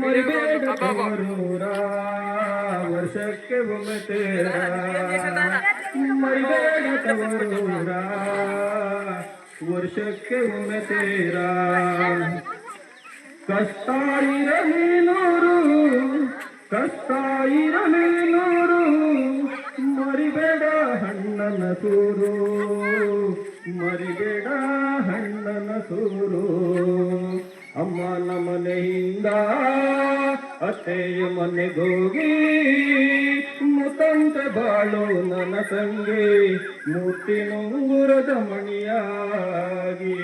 ಮರಿಬೇಡ ತವರೂರ ವರ್ಷಕ್ಕೆ ಒಮ್ಮೆ ತೇರ ಮರಿಬೇಡ ತವರೂರ ವರ್ಷಕ್ಕೆ ಒಮ್ಮೆ ತೇರ ಕಷ್ಟ ಇರಲಿ ನೂರು ಕಷ್ಟ ಇರಲಿ ನೂರು ಮರಿಬೇಡ ಹಣ್ಣನ ಸೂರು ಸೂರು. ಅಮ್ಮನ ಮನೆಯಿಂದ ಅತ್ತೆಯ ಮನೆಗೋಗಿ ಮುತಂತ ಬಾಳು ನನ್ನ ತಂಗಿ ಮುತ್ತಿನುಂಗುರದ ಮಣಿಯಾಗಿ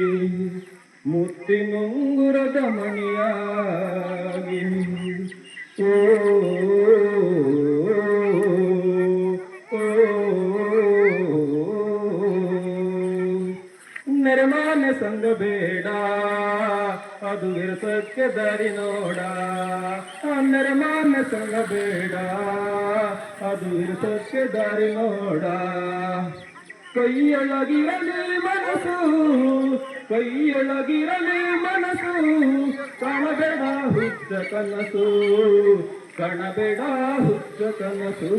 ಮುತ್ತಿನುಂಗುರದ ಮಣಿಯಾಗಿ. ನಿರ್ಮಾಣ ಸಂಘ ಬೇಡ. ಅದು ವಿರಸಕ್ಕೆ ದಾರಿ ನೋಡ. ನಿರ್ಮಾಣ ಸಂಘ ಬೇಡ. ಅದು ವಿರಸಕ್ಕೆ ದಾರಿ ನೋಡ. ಕೈಯೊಳಗಿರಲಿ ಮನಸ್ಸು ಕೈಯೊಳಗಿರಲಿ ಮನಸ್ಸು, ಕಾಣಬೇಡ ಹುಚ್ಚ ಕನಸು, ಕಾಣಬೇಡ ಹುಚ್ಚ ಕನಸು.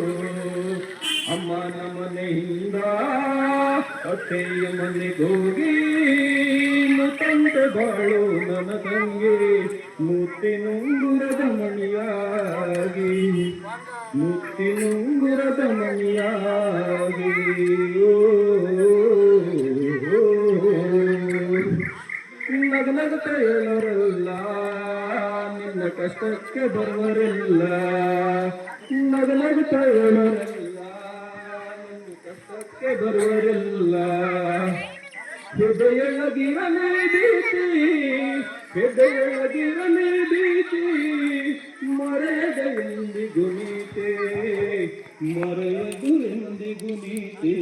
ಅಮ್ಮನ ಮನೆಯಿಂದ ಅತ್ತೆಯ ಮನೆಗೋಗಿ ಮುತ್ತಂತ ಬಾಳು ನನ್ನ ತಂಗಿ. ಮುತ್ತಿನುಂಗುರದ ಮಣಿಯಾಗಿ ಮುತ್ತಿನುಂಗುರದ ಮಣಿಯಾಗಿ. ಓ, ನಗನಗುತ್ತ ಹೇಳೋರಲ್ಲ ನಿನ್ನ ಕಷ್ಟಕ್ಕೆ ಬರುವರಿಲ್ಲ. ಹೇಳೋರಲ್ಲ ನಿನ್ನ ಕಷ್ಟಕ್ಕೆ ಬರುವರಿಲ್ಲ. ಹೃದಯೊಳಗಿರಲಿ ಭೀತಿ ಹೃದಯೊಳಗಿರಲಿ ಭೀತಿ ಮರೆಯದ ಎಂದಿಗೂ ನೀತೆ ಮರೆಯದು ಎಂದಿಗೂ ನೀತಿ.